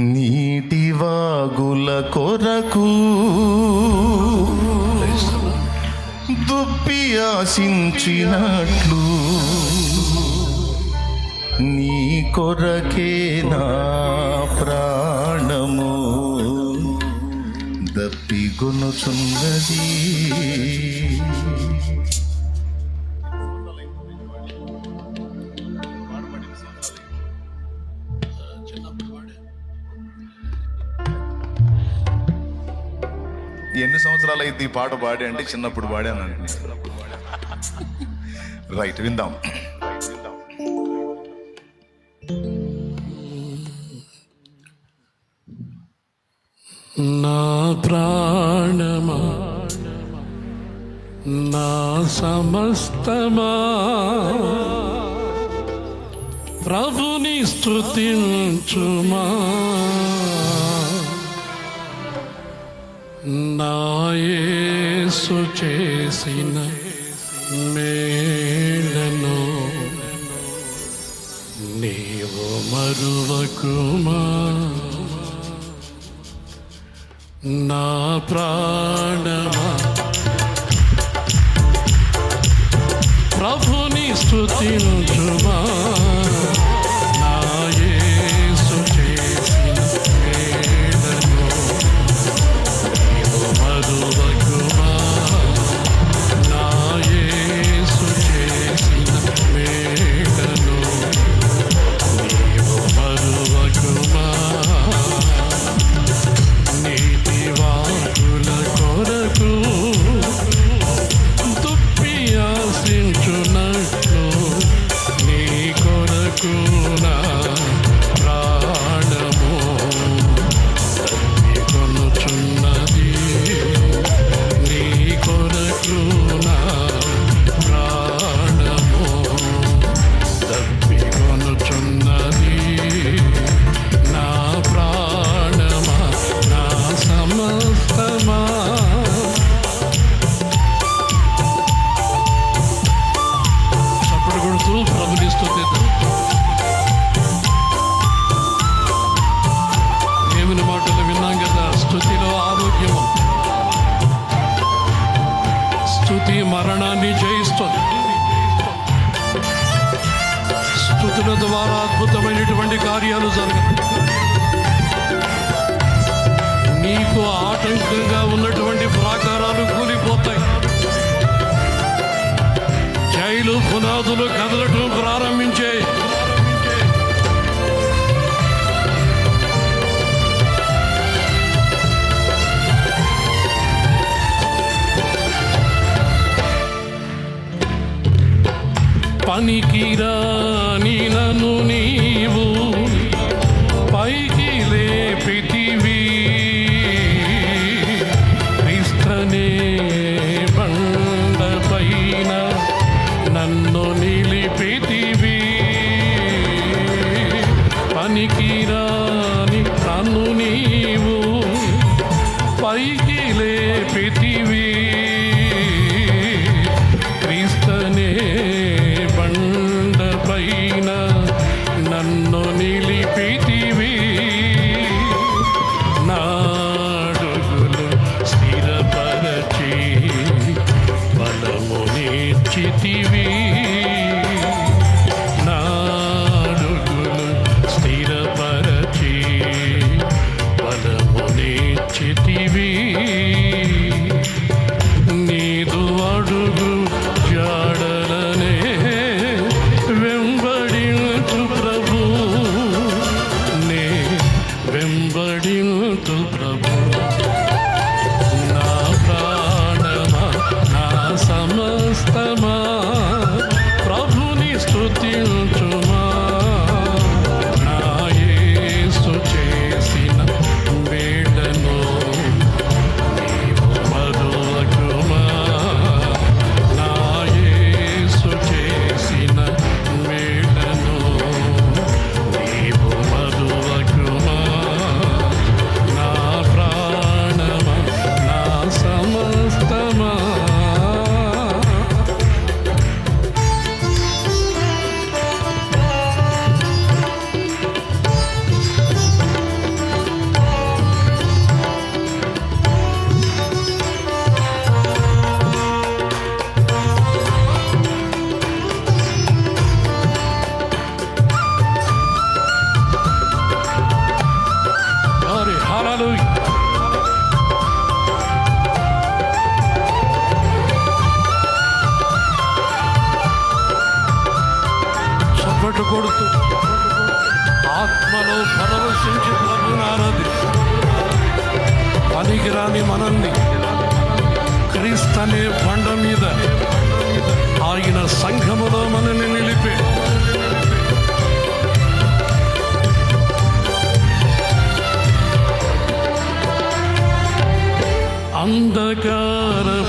నీటి వాగుల కొరకు దుప్పి ఆశించినట్లు నీ కొరకే నా ప్రాణము. దప్పిగొనుచున్నది. ఎన్ని సంవత్సరాలు అయితే ఈ పాట పాడి అంటే చిన్నప్పుడు పాడాను రైట్ విందాం. నా ప్రాణమా నా సమస్తమా ప్రభుని స్తుతించుమా. నాయసు చేసిన మేలను నీవు మరువకుమా? నా ప్రా కొరకు సిద్ధంగా ఉన్నటువంటి ప్రాకారాలు కూలిపోతాయి. జైలు పునాదులు కదలటం ప్రారంభించే పనికిరాని నన్ను నీవు నన్ను నీవు పైకి లేపితివి. క్రీస్తనే బండ పైన నన్ను నిలిపితివి. నాడుగులు స్థిరపరచి బలము నేర్చితివి. स्तोत्र प्रभु పడుతూ ఆత్మలో పరవశించి ప్రభుని ఆరాధి పనికిరాని మనల్ని క్రీస్తు అనే బండ మీద ఆయన సంఘములో మనల్ని నిలిపే. అంధకారం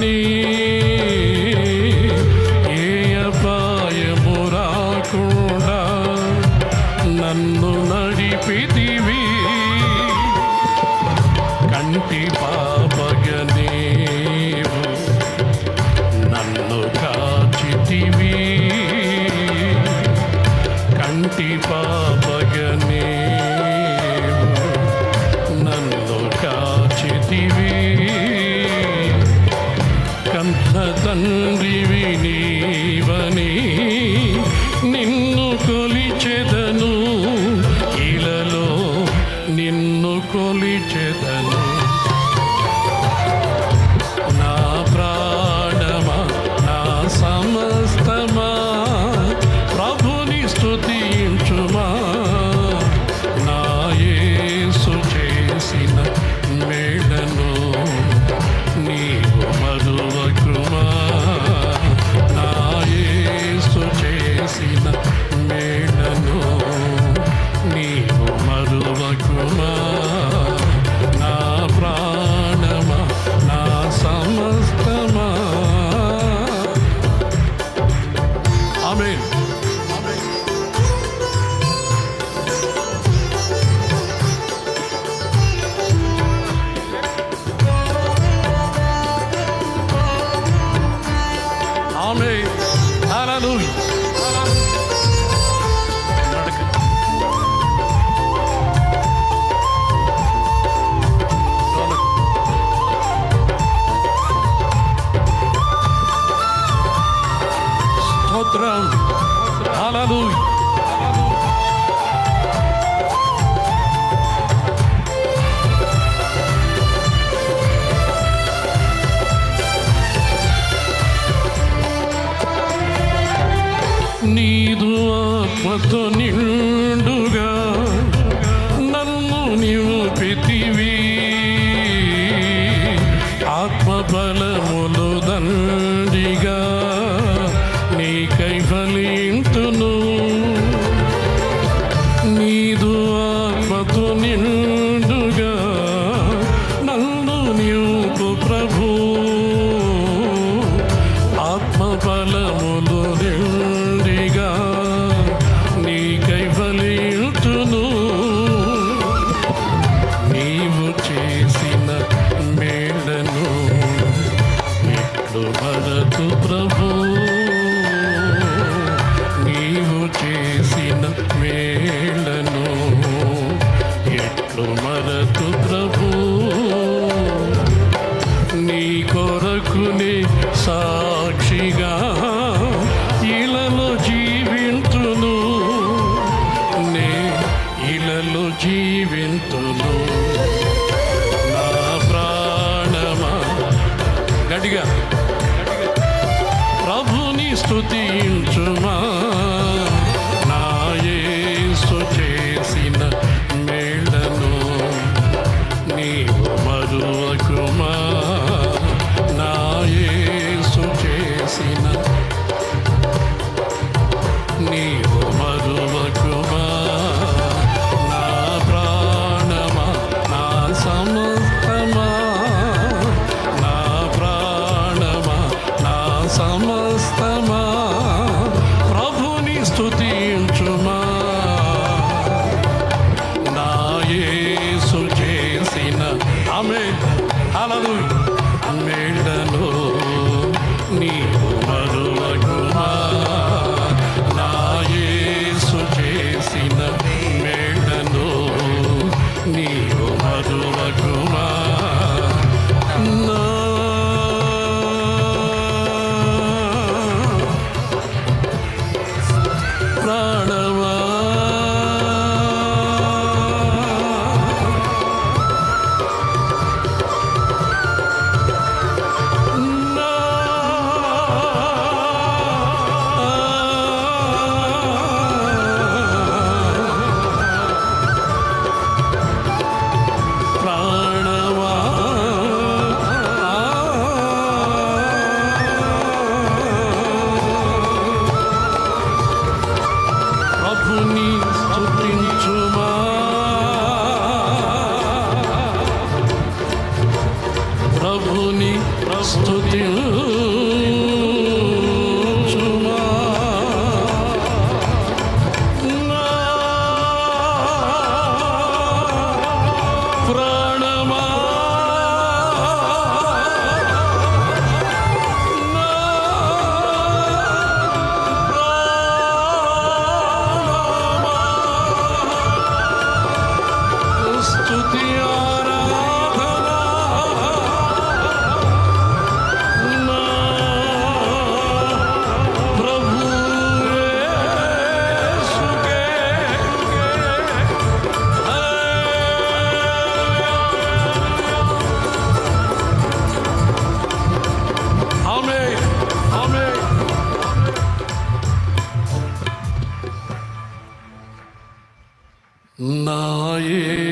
नी Aleluya. மகத்தோ நிழு जीवित लो Hallelujah. నా యేసు చేసిన